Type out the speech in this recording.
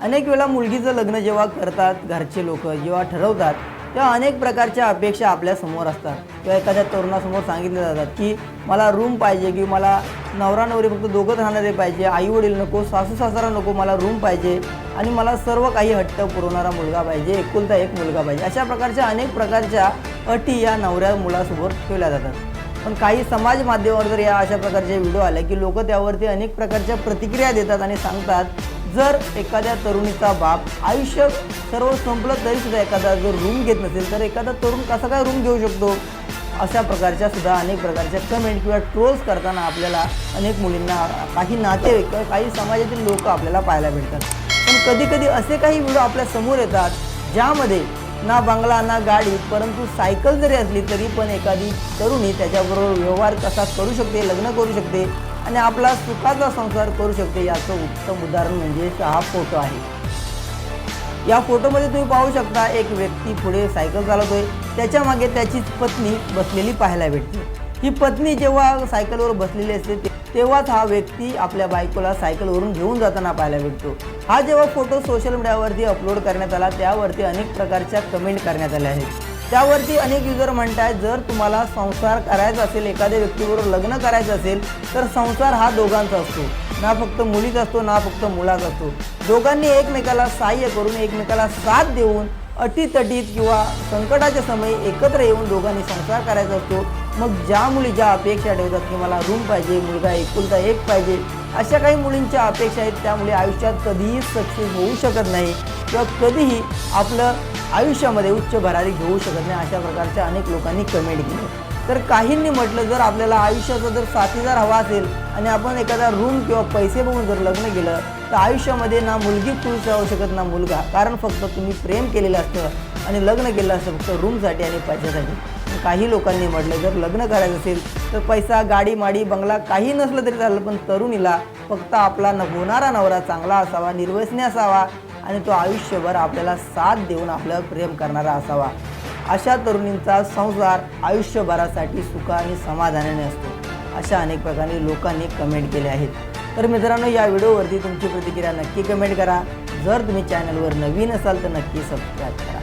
अनेक वेळा मुलगीचं लग्न जेव्हा करतात घरचे लोक जेव्हा ठरवतात तेव्हा अनेक प्रकारच्या अपेक्षा आपल्यासमोर असतात. किंवा एखाद्या तरुणासमोर सांगितले जातात की मला रूम पाहिजे की मला नवरा नवरी फक्त दोघंच राहणारे पाहिजे आई वडील नको सासू सासरा नको मला रूम पाहिजे आणि मला सर्व काही हट्ट पुरवणारा मुलगा पाहिजे एकुलता एक मुलगा पाहिजे. अशा प्रकारच्या अनेक प्रकारच्या अटी या नवऱ्या मुलासमोर ठेवल्या जातात. पण काही समाज माध्यमावर जर या अशा प्रकारचे व्हिडिओ आले की लोक त्यावरती अनेक प्रकारच्या प्रतिक्रिया देतात आणि सांगतात जर एखाद्या तरुणीचा बाप आयुष्य सर्व संपलं तरी सुद्धा एखादा जर रूम घेत नसेल तर एखादा तरुण कसा काय रूम घेऊ शकतो? अशा प्रकारच्या सुद्धा अनेक प्रकारच्या कमेंट किंवा ट्रोल्स करताना आपल्याला अनेक मुलींना काही नातेवाईक किंवा काही समाजातील लोक आपल्याला पाहायला भेटतात. पण कधीकधी असे काही व्हिडिओ आपल्यासमोर येतात ज्यामध्ये ना बंगला ना गाडी परंतु सायकल जरी असली तरी पण एखादी तरुणी त्याच्याबरोबर व्यवहार कसा करू शकते लग्न करू शकते आणि आपला सुखाचा संसार करू शकते याचं उत्तम उदाहरण म्हणजे हा फोटो आहे. या फोटोमध्ये तुम्ही पाहू शकता एक व्यक्ती पुढे सायकल चालवतोय. त्याच्यामागे त्याचीच पत्नी बसलेली पाहायला भेटते. ही पत्नी जेव्हा सायकलवर बसलेली असते तेव्हाच हा व्यक्ती आपल्या बायकोला सायकलवरून घेऊन जाताना पाहायला भेटतो. हा जेव्हा फोटो सोशल मीडियावरती अपलोड करण्यात आला त्यावरती अनेक प्रकारच्या कमेंट करण्यात आल्या आहेत. त्यावरती अनेक युजर म्हणतायत जर तुम्हाला संसार करायचा असेल एखाद्या व्यक्तीबरोबर लग्न करायचं असेल तर संसार हा दोघांचा असतो. ना फक्त मुलीचा असतो ना फक्त मुलाचा असतो. दोघांनी एकमेकाला सहाय्य करून एकमेकाला साथ देऊन अटीतटीत किंवा संकटाच्या समयी एकत्र येऊन दोघांनी संसार करायचा असतो. मग ज्या मुली ज्या अपेक्षा ठेवतात की मला रूम पाहिजे मुलगा एकुलता एक पाहिजे अशा काही मुलींच्या अपेक्षा आहेत त्यामुळे आयुष्यात कधीही सक्सेस होऊ शकत नाही. किंवा कधीही आपलं आयुष्यामध्ये उच्च भरारी घेऊ शकत नाही अशा प्रकारच्या अनेक लोकांनी कमेंट केली. तर काहींनी म्हटलं जर आपल्याला आयुष्याचा जर साथीदार हवा असेल आणि आपण एखादा रूम किंवा पैसे बघून जर लग्न केलं तर आयुष्यामध्ये ना मुलगी पुरुष राहू शकत ना मुलगा. कारण फक्त तुम्ही प्रेम केलेलं असतं आणि लग्न केलं असतं फक्त रूमसाठी आणि पैशासाठी. काही लोकांनी म्हटलं जर लग्न करायचं असेल तर पैसा गाडी माडी बंगला काही नसलं तरी चालेल पण तरुणीला फक्त आपला न होणारा नवरा चांगला असावा निर्वसनी असावा आणि तो आयुष्यभर आपल्याला साथ देऊन आपल्याला प्रेम करणारा असावा. अशा तरुणींचा संसार आयुष्यभरासाठी सुख आणि समाधानाने असतो. अशा अनेक प्रकारे लोकांनी कमेंट केले आहेत. तर मित्रांनो या व्हिडिओवरती तुमची प्रतिक्रिया नक्की कमेंट करा. जर तुम्ही चॅनलवर नवीन असाल तर नक्की सबस्क्राईब करा.